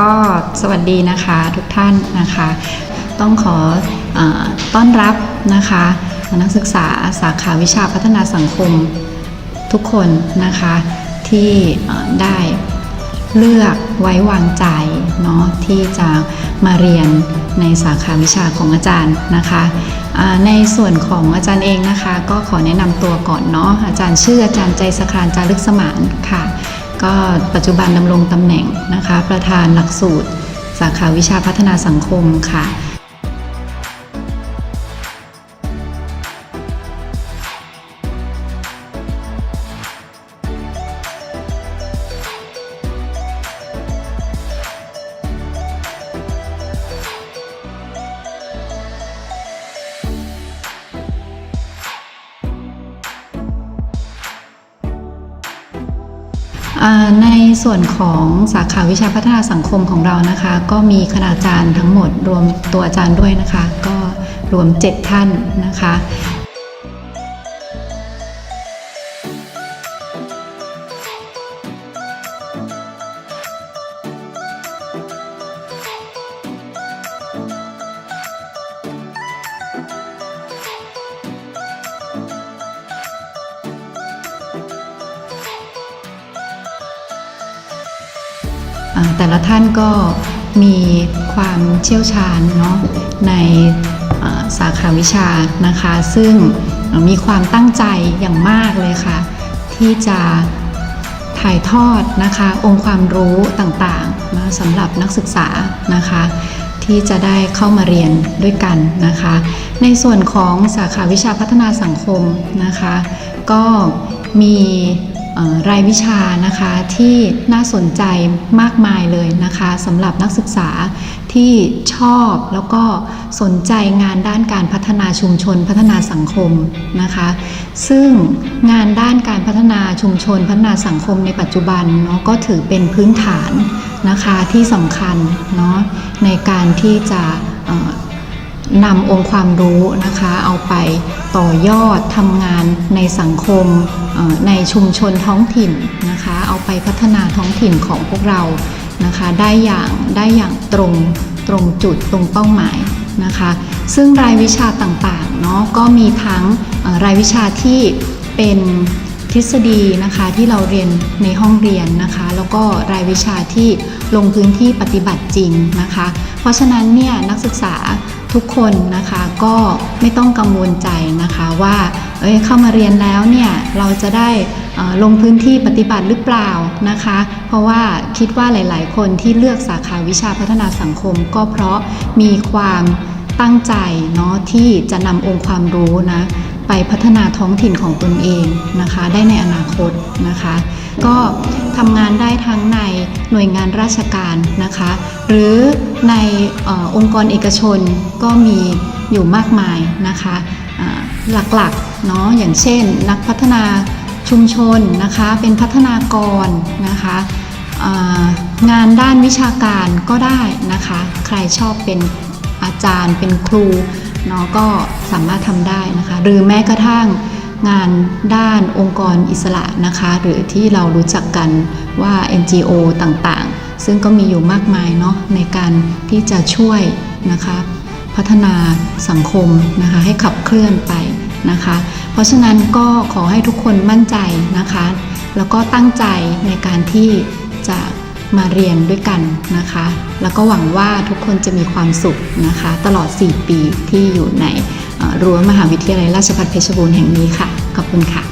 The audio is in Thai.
ก็สวัสดีนะคะทุกท่านนะคะ ต้องขออต้อนรับนะคะนักศึกษาสาขาวิชาพัฒนาสังคมทุกคนนะคะ ที่ได้เลือกไว้วางใจเนาะที่จะมาเรียนในสาขาวิชาของอาจารย์นะคะในส่วนของอาจารย์เองนะคะ ก็ขอแนะนำตัวก่อนเนาะอาจารย์ชื่ออาจารย์ใจสครานจารึกสมานค่ะ ก็ปัจจุบันดำรงตำแหน่งนะคะ ประธานหลักสูตร สาขาวิชาพัฒนาสังคมค่ะ ในส่วนของสาขาวิชาพัฒนาสังคมของเรานะคะ ก็มีคณาจารย์ทั้งหมดรวมตัวอาจารย์ด้วยนะคะ ก็รวม 7 ท่านนะคะ แต่ละท่านก็มีความเชี่ยวชาญเนาะในสาขาวิชานะคะ ซึ่งมีความตั้งใจอย่างมากเลยค่ะ ที่จะถ่ายทอดนะคะ องค์ความรู้ต่างๆนะสำหรับนักศึกษานะคะ ที่จะได้เข้ามาเรียนด้วยกันนะคะ ในส่วนของสาขาวิชาพัฒนาสังคมนะคะ ก็มี รายวิชานะคะที่น่าสนใจมากมายเลยนะคะสำหรับนักศึกษาที่ชอบแล้วก็สนใจงานด้านการพัฒนาชุมชนพัฒนาสังคมนะคะ ซึ่งงานด้านการพัฒนาชุมชนพัฒนาสังคมในปัจจุบันเนาะก็ถือเป็นพื้นฐานนะคะที่สำคัญเนาะในการที่จะ นำองค์ความรู้นะคะ เอาไปต่อยอดทำงานในสังคมในชุมชนท้องถิ่นนะคะ เอาไปพัฒนาท้องถิ่นของพวกเรานะคะ ได้อย่างได้อย่างตรงตรงจุดตรงเป้าหมายนะคะ ซึ่งรายวิชาต่างๆเนาะก็มีทั้งรายวิชาที่เป็นทฤษฎีนะคะที่เราเรียนในห้องเรียนนะคะ แล้วก็รายวิชาที่ลงพื้นที่ปฏิบัติจริงนะคะ เพราะฉะนั้นเนี่ยนักศึกษา ทุกคนนะคะก็ไม่ต้องกังวลใจนะคะว่าเอ้ยเข้ามาเรียนแล้วเนี่ยเราจะได้ลงพื้นที่ปฏิบัติหรือเปล่านะคะ เพราะว่าคิดว่าหลาย ๆ คนที่เลือกสาขาวิชาพัฒนาสังคม ก็เพราะมีความ ตั้งใจเนาะที่จะนำองค์ความรู้นะไปพัฒนาท้องถิ่นของตนเองนะคะ ได้ในอนาคตนะคะ ก็ทำงานได้ทั้งในหน่วยงานราชการนะคะ หรือในออองค์กรเอกชนก็มีอยู่มากมายนะคะหลักๆเนาะอย่างเช่น นักพัฒนาชุมชนนะคะ เป็นพัฒนากรนะคะงานด้านวิชาการก็ได้นะคะ ใครชอบเป็น อาจารย์เป็นครูเนาะก็สามารถทำได้นะคะหรือแม้กระทั่งงานด้านองค์กรอิสระนะคะ หรือที่เรารู้จักกันว่า NGO ต่างๆ ซึ่งก็มีอยู่มากมายเนาะในการที่จะช่วยนะคะ พัฒนาสังคมนะคะให้ขับเคลื่อนไปนะคะ เพราะฉะนั้นก็ขอให้ทุกคนมั่นใจนะคะ แล้วก็ตั้งใจในการที่จะ มาเรียนด้วยกันนะคะ แล้วก็หวังว่าทุกคนจะมีความสุขนะคะ ตลอด 4 ปีที่อยู่ในรั้วมหาวิทยาลัยราชภัฏเพชรบูรณ์แห่งนี้ค่ะ ขอบคุณค่ะ